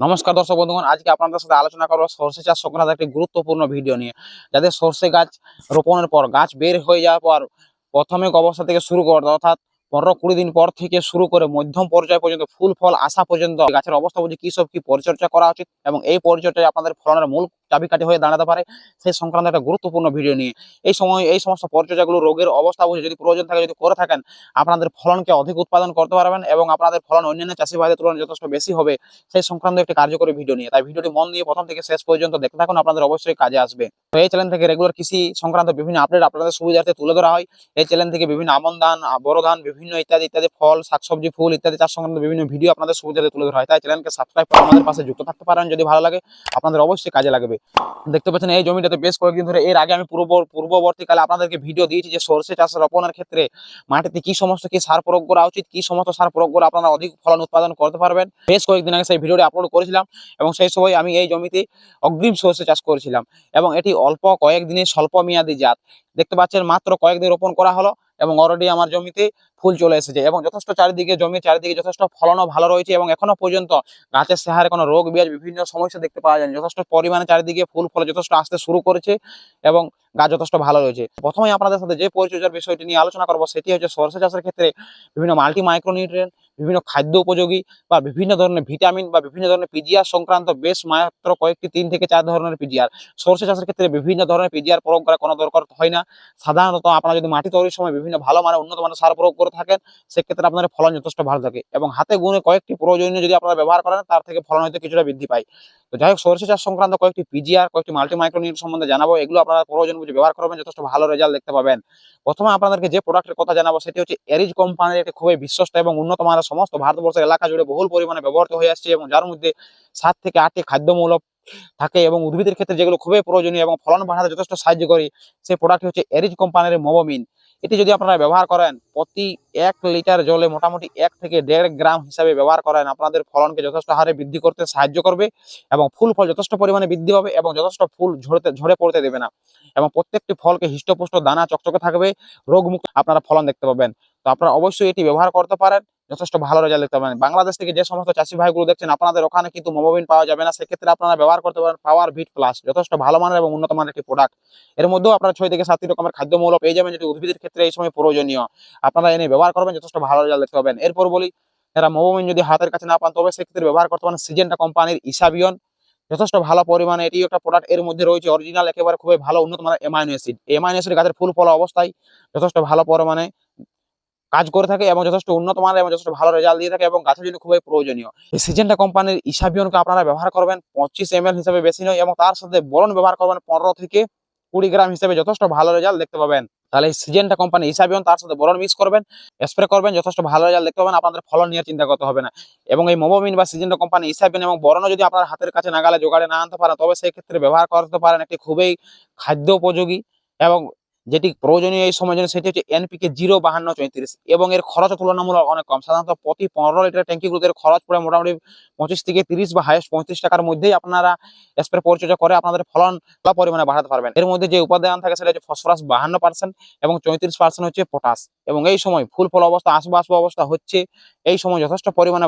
নমস্কার দর্শক বন্ধুগণ, আজকে আপনাদের সাথে আলোচনা করব সর্ষে চাষ সংক্রান্ত একটি গুরুত্বপূর্ণ ভিডিও নিয়ে। যাদের সর্ষে গাছ রোপণের পর, গাছ বের হয়ে যাওয়ার পর প্রাথমিক অবস্থা থেকে শুরু করতে অর্থাৎ পনেরো কুড়ি দিন পর থেকে শুরু করে মধ্যম পর্যায় পর্যন্ত, ফুল ফল আসা পর্যন্ত গাছের অবস্থা বুঝে কী সব কী পরিচর্যা করা উচিত এবং এই পরিচর্যায় আপনাদের ফলনের মূল চাবিকাঠি হয়ে দাঁড়াতে পারে সেই সংক্রান্ত একটা গুরুত্বপূর্ণ ভিডিও নিয়ে। এই সময়, এই সমস্ত পরিচর্যাগুলো রোগের অবস্থা বুঝে যদি প্রয়োজন থাকে, যদি করে থাকেন, আপনাদের ফলনকে অধিক উৎপাদন করতে পারবেন এবং আপনাদের ফলন অন্যান্য চাষি ভাইদের তুলনায় যথেষ্ট বেশি হবে, সেই সংক্রান্ত একটি কার্যকরী ভিডিও নিয়ে। তাই ভিডিওটি মন দিয়ে প্রথম থেকে শেষ পর্যন্ত দেখতে থাকুন, আপনাদের অবশ্যই কাজে আসবে। তো এই চ্যানেল থেকে রেগুলার কৃষি সংক্রান্ত বিভিন্ন আপডেট আপনাদের সুবিধার্থে তুলে ধরা হয়। এই চ্যানেল থেকে বিভিন্ন আমন ধান বড় ধান, বিভিন্ন ইত্যাদি ইত্যাদি ফল, শাকসবজি, ফুল ইত্যাদি চাষ সংক্রান্ত বিভিন্ন ভিডিও আপনাদের সুবিধার্থে তুলে ধরা হয়। তাই চ্যানেলকে সাবস্ক্রাইব করে আমাদের পাশে যুক্ত থাকতে পারেন যদি ভালো লাগে, আপনাদের অবশ্যই কাজে লাগবে। দেখতে পাচ্ছেন, এই জমিটাতে বেশ কয়েকদিন ধরে এর আগে আমি পূর্ব, পূর্ববর্তীকালে আপনাদেরকে ভিডিও দিয়েছি যে সর্ষে চাষ রোপণের ক্ষেত্রে মাটিতে কি সমস্ত, কি সার প্রয়োগ করা উচিত, কি সমস্ত সার প্রয়োগ করে আপনারা অধিক ফলন উৎপাদন করতে পারবেন। বেশ কয়েকদিন আগে সেই ভিডিওটি আপলোড করেছিলাম এবং সেই সময় আমি এই জমিতে অগ্রিম সর্ষে চাষ করেছিলাম এবং এটি অল্প কয়েকদিনে স্বল্প মেয়াদী জাত। দেখতে পাচ্ছেন মাত্র কয়েকদিন রোপণ করা হলো এবং অলরেডি আমার জমিতে ফুল চলে এসেছে এবং যথেষ্ট চারিদিকে জমি চারিদিকে যথেষ্ট ফলনও ভালো রয়েছে এবং এখনও পর্যন্ত গাছের সাহারে কোনো রোগ, বিয়াজ বিভিন্ন সমস্যা দেখতে পাওয়া যায়নি। যথেষ্ট পরিমাণে চারিদিকে ফুল ফল যথেষ্ট আসতে শুরু করেছে এবং গাছ যথেষ্ট ভালো রয়েছে। প্রথমেই আপনাদের সাথে যে পরিচর্যার বিষয়টি নিয়ে আলোচনা করব, সেটি হচ্ছে সরষে চাষের ক্ষেত্রে বিভিন্ন মাল্টি মাইক্রোনিউট্রিয়েন্ট বিভিন্ন খাদ্য উপযোগী বা বিভিন্ন ধরনের ভিটামিন বা বিভিন্ন ধরনের পিজিআর সংক্রান্ত বেশ মাত্র কয়েকটি তিন থেকে চার ধরনের পিজিআর সরষে চাষের ক্ষেত্রে বিভিন্ন ধরনের পিজিআর প্রয়োগ করা কোনো দরকার হয় না। সাধারণত আপনারা যদি মাটি তৈরির সময় বিভিন্ন ভালো মানের উন্নত মানের সার প্রয়োগ করে থাকেন, সেক্ষেত্রে আপনার ফলন যথেষ্ট ভালো থাকে এবং হাতে গুনে কয়েকটি প্রয়োজনীয় যদি আপনারা ব্যবহার করেন, তার থেকে ফলন হয়তো কিছুটা বৃদ্ধি পায়। তো যাই হোক, সরষে চাষ সংক্রান্ত কয়েকটি পিজিআর কয়েকটি মাল্টি মাইক্রোনিউট্রিয়েন্ট সম্বন্ধে জানাব। এগুলো আপনারা প্রয়োজন বুঝে ব্যবহার করবেন, যথেষ্ট ভালো রেজাল্ট দেখতে পাবেন। প্রথমে আপনাদেরকে যে প্রোডাক্টের কথা জানাব, সেটি হচ্ছে এরিজ কোম্পানির একটি খুবই বিশ্বস্ত এবং উন্নত মানের সমস্ত ভারতবর্ষের এলাকা জুড়ে বহুল পরিমাণে ব্যবহৃত হয়ে আসছে এবং যার মধ্যে সাত থেকে আটটি খাদ্যমূলক থাকে এবং উদ্ভিদের ক্ষেত্রে যেগুলো খুবই প্রয়োজনীয় এবং ফলন বাড়াতে যথেষ্ট সাহায্য করে, সেই প্রোডাক্ট হচ্ছে এরিজ কোম্পানির মোবোমিন এটি যদি আপনারা ব্যবহার করেন, প্রতি এক লিটার জলে মোটামুটি এক থেকে দেড় গ্রাম হিসাবে ব্যবহার করেন, আপনাদের ফলনকে যথেষ্ট হারে বৃদ্ধি করতে সাহায্য করবে এবং ফুল ফল যথেষ্ট পরিমাণে বৃদ্ধি পাবে এবং যথেষ্ট ফুল ঝরতে, ঝরে পড়তে দেবে না এবং প্রত্যেকটি ফলকে হৃষ্টপুষ্ট দানা চকচকে থাকবে, রোগমুক্ত, আপনারা ফলন দেখতে পাবেন। তো আপনারা অবশ্যই এটি ব্যবহার করতে পারেন। যথেষ্ট ভালো রেজাল্ট দেখতে পাবেন। বাংলাদেশ থেকে যে সমস্ত চাষি ভাইগুলো দেখছেন, আপনাদের ওখানে কিন্তু মোবাইল পাওয়া যাবে না। সেক্ষেত্রে আপনারা ব্যবহার করতে পারেন পাওয়ার ভিট প্লাস যথেষ্ট ভালো মানের এবং উন্নত মানের একটি প্রোডাক্টের মধ্যেও আপনারা ছয় থেকে সাতটি রকমের খাদ্যমূল্য পেয়ে যাবেন, যেটি উদ্ভিদের ক্ষেত্রে এই সময় প্রয়োজনীয়। আপনারা এনে ব্যবহার করবেন, যথেষ্ট ভালো রেজাল্ট দেখতে পাবেন। এরপর বলি এরা মোবাইল যদি হাতের কাছে না পান, তবে সেক্ষেত্রে ব্যবহার করতে পারেন সিজেন্টা কোম্পানির ইসাবিয়ন যথেষ্ট ভালো পরিমাণে এটি একটা প্রোডাক্টের মধ্যে রয়েছে অরিজিনাল একেবারে খুবই ভালো, উন্নত মানের এমাইনো অ্যাসিড এমাইনো অ্যাসিড গাছের ফুল ফল অবস্থায় যথেষ্ট ভালো পরিমাণে কাজ করে থাকে এবং যথেষ্ট উন্নত মানের এবং যথেষ্ট ভালো রেজাল্ট দিয়ে থাকে এবং গাছের জন্য খুবই প্রয়োজনীয়। এই সিজেন্টা কোম্পানির ইসাবিয়নকে আপনারা ব্যবহার করবেন পঁচিশ এম হিসেবে বেশি নয় এবং তার সাথে বরণ ব্যবহার করবেন পনেরো থেকে কুড়ি গ্রাম হিসেবে যথেষ্ট ভালো রেজাল্ট দেখতে পাবেন। তাহলে এই সিজেন্টা কোম্পানি ইসাবিয়ন তার সাথে বরণ মিক্স করবেন স্প্রে করবেন, যথেষ্ট ভালো রেজাল্ট দেখতে পাবেন, আপনাদের ফলন নিয়ে চিন্তা করতে হবে না। এবং এই মোবোমিন বা সিজেন্টা কোম্পানি ইসাবিয়ন এবং বরণও যদি আপনার হাতের কাছে নাগালে জোগাড়ে না আনতে পারেন, তবে সেই ক্ষেত্রে ব্যবহার করতে পারেন একটি খুবই খাদ্য উপযোগী এবং যেটি প্রয়োজনীয় এই সময় জন্য সেটি হচ্ছে এনপিকে জিরো বাহান্ন চৌত্রিশ এবং এর খরচ তুলনামূলক অনেক কম। সাধারণত প্রতি পনেরো লিটার ট্যাঙ্কিগুলোতে খরচ পড়ে মোটামুটি পঁচিশ থেকে তিরিশ বা হাইস্ট পঁয়ত্রিশ টাকার মধ্যেই আপনারা স্প্রে পরিচর্যা করে আপনাদের ফলন বা পরিমাণে বাড়াতে পারবেন। এর মধ্যে যে উপাদান থাকে সেটা হচ্ছে ফসফরাস বাহান্ন পার্সেন্ট এবং চৌত্রিশ পার্সেন্ট হচ্ছে পটাশ এবং এই সময় ফুল ফল অবস্থা আসব আসব অবস্থা হচ্ছে এই সময় যথেষ্ট পরিমাণে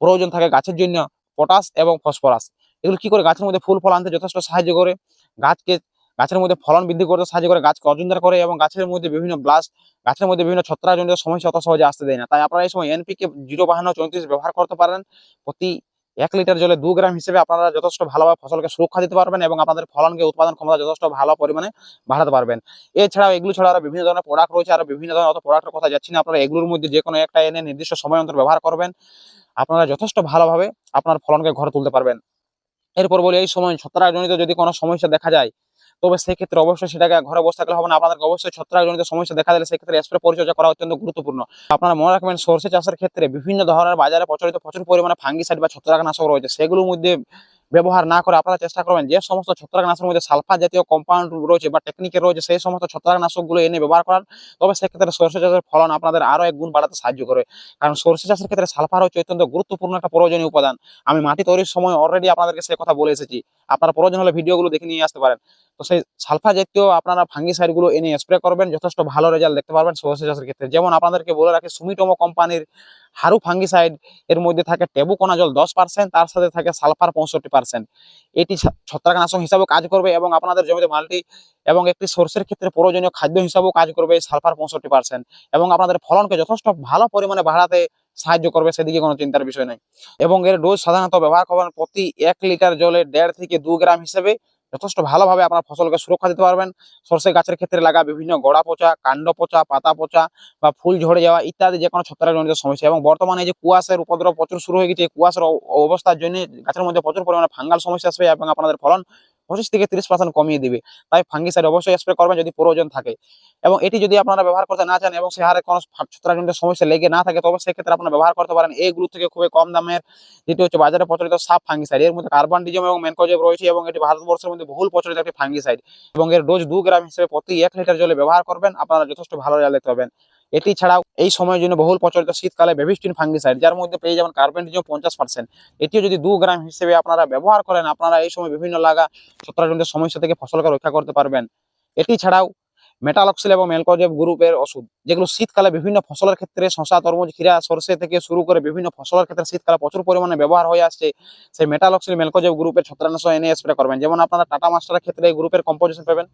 প্রয়োজন থাকে গাছের জন্য পটাশ এবং ফসফরাস। এগুলো কি করে গাছের মধ্যে ফুল ফল আনতে যথেষ্ট সাহায্য করে? গাছকে গাছের মধ্যে ফলন বৃদ্ধি করতে সাহায্য করে, গাছকে অর্জনদার করে এবং গাছের মধ্যে বিভিন্ন ব্লাস্ট গাছের মধ্যে বিভিন্ন ছত্রাকজনিত সমস্যা অত সহজে আসতে দেয় না। তাই আপনারা এই সময় এনপিকে জিরো বাহান্ন চৌত্রিশ ব্যবহার করতে পারেন। প্রতি এক লিটার জলে দু গ্রাম হিসেবে আপনারা যথেষ্ট ভালোভাবে ফসলকে সুরক্ষা দিতে পারবেন এবং আপনাদের ফলনকে উৎপাদন ক্ষমতা যথেষ্ট ভালো পরিমাণে বাড়াতে পারবেন। এছাড়াও এগুলো ছাড়া আরও বিভিন্ন ধরনের প্রোডাক্ট রয়েছে, আরও বিভিন্ন ধরনের অত প্রোডাক্টের কথা যাচ্ছি না। আপনারা এগুলোর মধ্যে যে কোনো একটা এনে নির্দিষ্ট সময় অন্তর ব্যবহার করবেন। আপনারা যথেষ্ট ভালোভাবে আপনার ফলনকে ঘরে তুলতে পারবেন। এরপর বলি, এই সময় ছত্রাকজনিত যদি কোনো সমস্যা দেখা যায় তবে সেক্ষেত্রে অবশ্যই সেটাকে ঘরে বসে থাকলে হবে না। আপনাদেরকে অবশ্যই ছত্রাকজনিত সমস্যা দেখা দিলে সেক্ষেত্রে স্প্রে পরিচর্যা করা অত্যন্ত গুরুত্বপূর্ণ। আপনারা মনে রাখবেন সর্ষে চাষের ক্ষেত্রে বিভিন্ন ধরনের বাজারে প্রচলিত প্রচুর পরিমাণে ফাঙ্গিসাইড বা ছত্রাকনাশক রয়েছে। সেগুলোর মধ্যে ব্যবহার না করে আপনারা চেষ্টা করবেন যে সমস্ত ছত্রাকনাশকের মধ্যে সালফার জাতীয় কম্পাউন্ড রয়েছে বা টেকনিকে রয়েছে, সেই সমস্ত ছত্রাকনাশকগুলো এনে ব্যবহার করান তবে সেক্ষেত্রে সর্ষে চাষের ফলন আপনাদের আরও এক গুণ বাড়াতে সাহায্য করে। কারণ সর্ষে চাষের ক্ষেত্রে সালফার হচ্ছে অত্যন্ত গুরুত্বপূর্ণ একটা প্রয়োজনীয় উপাদান। আমি মাটি তৈরির সময় অলরেডি আপনাদেরকে সেই কথা বলে এসেছি। আপনারা প্রয়োজন হলে ভিডিওগুলো দেখে নিয়ে আসতে পারেন। তো সেই সালফার জাতীয় আপনারা ফাঙ্গিসাইডগুলো এনে স্প্রে করবেন, যথেষ্ট ভালো রেজাল্ট দেখতে পারবেন সর্ষে চাষের ক্ষেত্রে। যেমন আপনাদেরকে বলে রাখি সুমিটোমো কোম্পানির হারু ফাঙ্গিসাইড এর মধ্যে থাকে টেবুকোনাজল দশ পার্সেন্ট তার সাথে থাকে সালফার পঁয়ষট্টি পার্সেন্ট এটি ছত্রাকনাশক হিসাবে কাজ করবে এবং আপনাদের জমিতে মাল্টি এবং একটি সর্ষের ক্ষেত্রে প্রয়োজনীয় খাদ্য হিসাবেও কাজ করবে সালফার পঁয়ষট্টি পার্সেন্ট এবং আপনাদের ফলনকে যথেষ্ট ভালো পরিমাণে বাড়াতে সাহায্য করবে, সেদিকে কোনো চিন্তার বিষয় নেই। এবং এর ডোজ সাধারণত ব্যবহার করবেন প্রতি এক লিটার জলে দেড় থেকে দু গ্রাম হিসেবে যথেষ্ট ভালোভাবে আপনার ফসলকে সুরক্ষা দিতে পারবেন। সর্ষে গাছের ক্ষেত্রে লাগা বিভিন্ন গোড়া পচা, কাণ্ড পচা, পাতা পচা বা ফুল ঝরে যাওয়া ইত্যাদি যে কোনো ছত্রাকজনিত সমস্যা এবং বর্তমানে যে কুয়াশের উপদ্রব প্রচুর শুরু হয়ে গেছে কুয়াশার অবস্থার জন্য গাছের মধ্যে প্রচুর পরিমাণে ফাঙ্গাল সমস্যা আসবে এবং আপনাদের ফলন পঁচিশ থেকে তিরিশ পার্সেন্ট কমিয়ে দিবে। তাই ফাঙ্গিসাইড অবশ্যই স্প্রে করবেন যদি প্রয়োজন থাকে। এবং এটি যদি আপনারা ব্যবহার করতে না চান এবং সে হারে কোনো ছত্রাকজনিত সমস্যা লেগে না থাকে তবে সেক্ষেত্রে আপনারা ব্যবহার করতে পারেন। এইগুলো থেকে খুবই কম দামের যেটি হচ্ছে বাজারে প্রচলিত সাব ফাঙ্গিসাইড এর মধ্যে কার্বন ডিজম এবং ম্যানকোজেব রয়েছে এবং এটি ভারতবর্ষের মধ্যে বহুল প্রচলিত একটি ফাঙ্গিসাইড এবং এর ডোজ দু গ্রাম হিসেবে প্রতি এক লিটার জলে ব্যবহার করবেন। আপনারা যথেষ্ট ভালো দেখতে পাবেন। এটি ছাড়াও এই সময়ের জন্য বহুল প্রচলিত শীতকালে বেবিস্টিন ফাঙ্গিসাইড, যার মধ্যে পেয়ে যাবেন কার্বন ডিজম পঞ্চাশ পার্সেন্ট এটিও যদি দু গ্রাম হিসেবে আপনারা ব্যবহার করেন, আপনারা এই সময় বিভিন্ন লাগা ছত্রাকজনিত সমস্যা থেকে ফসলকে রক্ষা করতে পারবেন। এটি ছাড়াও মেটালক্সিল এবং মেলকোজেব গ্রুপের ওষুধ, যেগুলো শীতকালে বিভিন্ন ফসলের ক্ষেত্রে শশা, তরমুজ, ক্ষীরা, সরষে থেকে শুরু করে বিভিন্ন ফসলের ক্ষেত্রে শীতকালে প্রচুর পরিমাণে ব্যবহার হয়ে আসছে। সেই মেটালক্সিল, মেলকোজেব গ্রুপের ছত্রাকনাশক এনে স্প্রে করবেন। যেমন আপনারা টাটা মাস্টারের ক্ষেত্রে এই গ্রুপের কম্পোজিশন পাবেন।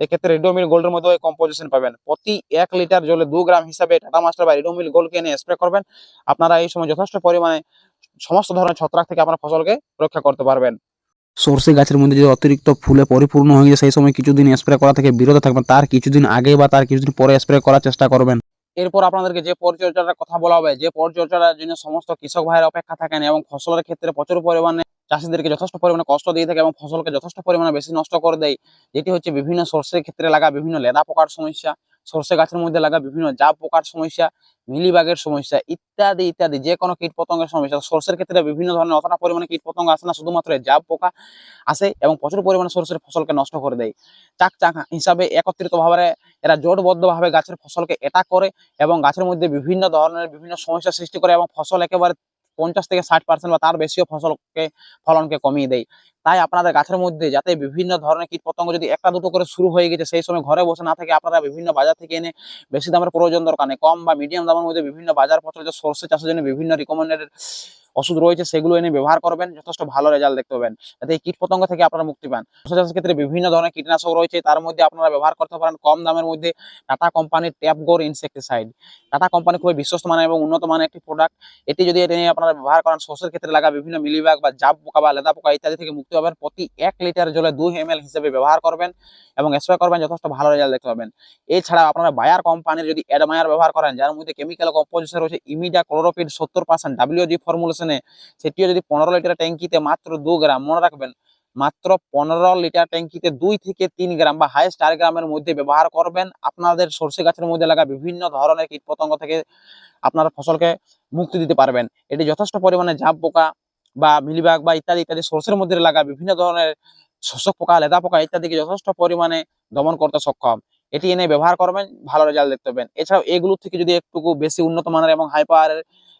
এক্ষেত্রে রিডোমিল গোল্ডের মধ্যে ওই কম্পোজিশন পাবেন। প্রতি এক লিটার জলে দু গ্রাম হিসাবে টাটা মাস্টার বা রিডোমিল গোল্ডকে এনে স্প্রে করবেন। আপনারা এই সময় যথেষ্ট পরিমাণে সমস্ত ধরনের ছত্রাক থেকে আপনার ফসলকে রক্ষা করতে পারবেন। সর্ষে গাছের মধ্যে যদি অতিরিক্ত ফুলে পরিপূর্ণ হয়ে যায় সেই সময় কিছুদিন স্প্রে করা থেকে বিরত থাকবেন। তার কিছুদিন আগে বা তার কিছুদিন পরে স্প্রে করার চেষ্টা করবেন। এরপর আপনাদেরকে যে পরিচর্যাটার কথা বলা হবে, যে পরিচর্যাটার জন্য সমস্ত কৃষক ভাইয়ের অপেক্ষা থাকেন এবং ফসলের ক্ষেত্রে প্রচুর পরিমাণে চাষিদেরকে যথেষ্ট পরিমাণে কষ্ট দিয়ে থাকে এবং ফসলকে যথেষ্ট পরিমাণে বেশি নষ্ট করে দেয়। যেটি হচ্ছে বিভিন্ন সর্ষের ক্ষেত্রে লাগা বিভিন্ন লেদা পোকার সমস্যা সর্ষে গাছের মধ্যে লাগা বিভিন্ন জাপ পোকার সমস্যা, মিলিবাগের সমস্যা ইত্যাদি ইত্যাদি যে কোনো কীট পতঙ্গের সমস্যা সর্ষের ক্ষেত্রে বিভিন্ন ধরনের অতটা পরিমাণে কীট পতঙ্গ আসে না, শুধুমাত্র জাপ পোকা আসে এবং প্রচুর পরিমাণে সর্ষের ফসলকে নষ্ট করে দেয়। চাক চাক হিসাবে একত্রিত ভাবে এরা জোটবদ্ধভাবে গাছের ফসলকে এটা করে এবং গাছের মধ্যে বিভিন্ন ধরনের বিভিন্ন সমস্যা সৃষ্টি করে এবং ফসল একেবারে পঞ্চাশ থেকে ষাট পার্সেন্ট বা তার বেশিও ফসলকে, ফলনকে কমিয়ে দেয়। তাই আপনাদের গাছের মধ্যে যাতে বিভিন্ন ধরনের কীটপতঙ্গ যদি একটা দুটো করে শুরু হয়ে গেছে, সেই সময় ঘরে বসে না থেকে আপনারা বিভিন্ন বাজার থেকে এনে বেশি দামের প্রয়োজন দরকার নেই। কম বা মিডিয়াম দামের মধ্যে বিভিন্ন বাজার পত্র সর্ষে চাষের জন্য বিভিন্ন রিকমেন্ডেড ওষুধ রয়েছে, সেগুলো এনে ব্যবহার করবেন, যথেষ্ট ভালো রেজাল্ট দেখতে পাবেন। যাতে এই কীটপতঙ্গ থেকে আপনারা মুক্তি পান। চাষের ক্ষেত্রে বিভিন্ন ধরনের কীটনাশক রয়েছে, তার মধ্যে আপনারা ব্যবহার করতে পারেন কম দামের মধ্যে টাটা কোম্পানির ট্যাপগোর ইনসেকটিসাইড টাটা কোম্পানি খুবই বিশ্বস্ত মানের এবং উন্নত মানের একটি প্রোডাক্ট এটি যদি এটা নিয়ে আপনারা ব্যবহার করেন, সর্ষের ক্ষেত্রে লাগা বিভিন্ন মিলিবাগ বা জাব পোকা বা লেদা পোকা ইত্যাদি থেকে মুক্তি পাবেন। প্রতি এক লিটার জলে দুই এম হিসেবে ব্যবহার করবেন এবং স্প্রে করবেন যথেষ্ট ভালো রেজাল্ট দেখতে পাবেন। এছাড়া আপনারা বায়ার কোম্পানির যদি অ্যাডমায়ার ব্যবহার করেন, যার মধ্যে কেমিক্যাল কম্পোজিশন রয়েছে ইমিডা ক্লোরোপিড সত্তর পার্সেন্ট ডাব্লিউজি ফর্মুলেশনে সেটিও যদি পনেরো লিটার ট্যাঙ্কিতে মাত্র দু গ্রাম, মনে রাখবেন, মাত্র পনেরো লিটার ট্যাঙ্কিতে দুই থেকে তিন গ্রাম বা হাইস্ট চার গ্রামের মধ্যে ব্যবহার করবেন। আপনাদের সর্ষে গাছের মধ্যে লাগা বিভিন্ন ধরনের কীটপতঙ্গ থেকে আপনার ফসলকে মুক্তি দিতে পারবেন। এটি যথেষ্ট পরিমাণে জাপ পোকা বা মিলিবাগ বা ইত্যাদি ইত্যাদি সর্ষের মধ্যে লাগা বিভিন্ন ধরনের শোষক পোকা, লেদা পোকা ইত্যাদিকে যথেষ্ট পরিমাণে দমন করতে সক্ষম। এটি এনে ব্যবহার করবেন, ভালো রেজাল্ট দেখতে পাবেন। এছাড়াও এগুলো থেকে যদি একটুকু বেশি উন্নত মানের এবং হাই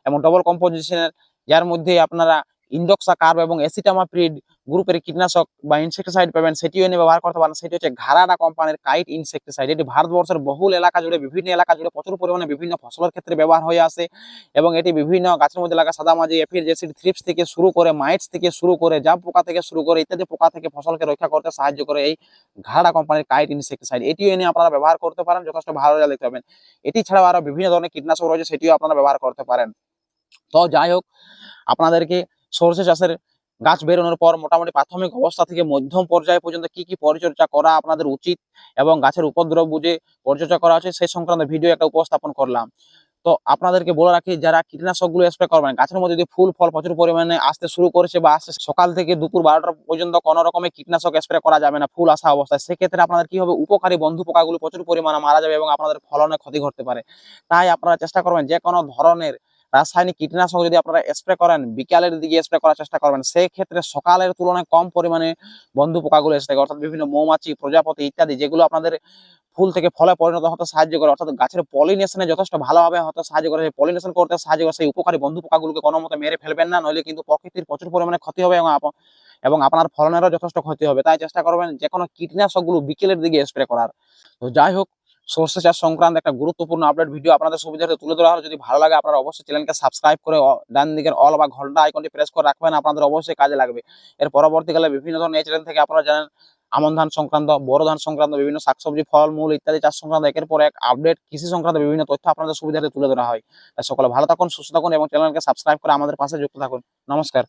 এবং ডবল কম্পোজিশনের যার মধ্যে আপনারা ইন্ডক্সা কার্ব এবং এসিটামাপ্রিড গ্রুপের কীটনাশক বা ইনসেক্টিসাইড পাবেন, সেটিও এনে ব্যবহার করতে পারেন। সেটি হচ্ছে ঘারাডা কোম্পানির কাইট ইনসেক্টিসাইড এটি ভারতবর্ষের বহুল এলাকা জুড়ে, বিভিন্ন এলাকা জুড়ে প্রচুর পরিমাণে বিভিন্ন ফসলের ক্ষেত্রে ব্যবহার হয়ে আসে এবং এটি বিভিন্ন গাছের মধ্যে লাগা সাদামাজি এফির জেসিড থ্রিপস থেকে শুরু করে মাইটস থেকে শুরু করে জাব পোকা থেকে শুরু করে ইত্যাদি পোকা থেকে ফসলকে রক্ষা করতে সাহায্য করে এই ঘাড়া কোম্পানির কাইট ইনসেক্টিসাইড এটিও এনে আপনারা ব্যবহার করতে পারেন, যথেষ্ট ভালো দেখতে পাবেন। এটি ছাড়াও আরও বিভিন্ন ধরনের কীটনাশক রয়েছে, সেটিও আপনারা ব্যবহার করতে পারেন। তো যাই হোক, আপনাদেরকে সর্ষে চাষের গাছ বেরোনোর পর মোটামুটি প্রাথমিক অবস্থা থেকে মধ্যম পর্যায় পর্যন্ত কি কি পরিচর্যা করা আপনাদের উচিত এবং গাছের উপদ্রব বুঝে পরিচর্যা করা উচিত সেই সংক্রান্ত ভিডিও একটা উপস্থাপন করলাম। তো আপনাদেরকে বলে রাখি, যারা কীটনাশকগুলো স্প্রে করবেন, গাছের মধ্যে যদি ফুল, ফল প্রচুর পরিমাণে আসতে শুরু করেছে বা আসতে সকাল থেকে দুপুর বারোটা পর্যন্ত কোনো রকমের কীটনাশক স্প্রে করা যাবে না, ফুল আসা অবস্থায়। সেক্ষেত্রে আপনাদের কি হবে, উপকারী বন্ধু পোকাগুলো প্রচুর পরিমাণে মারা যাবে এবং আপনাদের ফলনে ক্ষতি ঘটতে পারে। তাই আপনারা চেষ্টা করবেন যে কোনো ধরনের রাসায়নিক কীটনাশক যদি আপনারা স্প্রে করেন, বিকালের দিকে স্প্রে করার চেষ্টা করবেন সেই ক্ষেত্রে সকালের তুলনায় কম পরিমাণে বন্ধু পোকাগুলো এসে থাকে, অর্থাৎ বিভিন্ন মৌমাছি, প্রজাপতি ইত্যাদি, যেগুলো আপনাদের ফুল থেকে ফলে পরিণত হতে সাহায্য করে, অর্থাৎ গাছের পলিনেশনে যথেষ্ট ভালোভাবে হতে সাহায্য করে পলিনেশন করতে সাহায্য করে, সেই উপকারী বন্ধু পোকাগুলোকে কোনো মতে মেরে ফেলবেন না, নইলে কিন্তু প্রকৃতির প্রচুর পরিমাণে ক্ষতি হবে এবং এবং আপনার ফলনেরও যথেষ্ট ক্ষতি হবে। তাই চেষ্টা করবেন যে কোনো কীটনাশকগুলো বিকেলের দিকে স্প্রে করার। তো যাই হোক সর্ষে চাষ সংক্রান্ত একটা গুরুত্বপূর্ণ আপডেট ভিডিও আপনাদের সুবিধার্থে তুলে ধরা হলো। যদি ভালো লাগে আপনারা অবশ্যই চ্যানেলকে সাবস্ক্রাইব করে ডান দিকের অল বা ঘণ্টা আইকনটি প্রেস করে রাখবেন, আপনাদের অবশ্যই কাজে লাগবে। এর পরবর্তীকালে বিভিন্ন ধরনের এই চ্যানেল থেকে আপনারা জানেন, আমন ধান সংক্রান্ত, বড় ধান সংক্রান্ত, বিভিন্ন শাকসবজি ফল মূল ইত্যাদি চাষ সংক্রান্ত, একের পর এক আপডেট কৃষি সংক্রান্ত বিভিন্ন তথ্য আপনাদের সুবিধার্থে তুলে ধরা হয়। সকলে ভালো থাকুন, সুস্থ থাকুন এবং চ্যানেলকে সাবস্ক্রাইব করে আমাদের পাশে যুক্ত থাকুন। নমস্কার।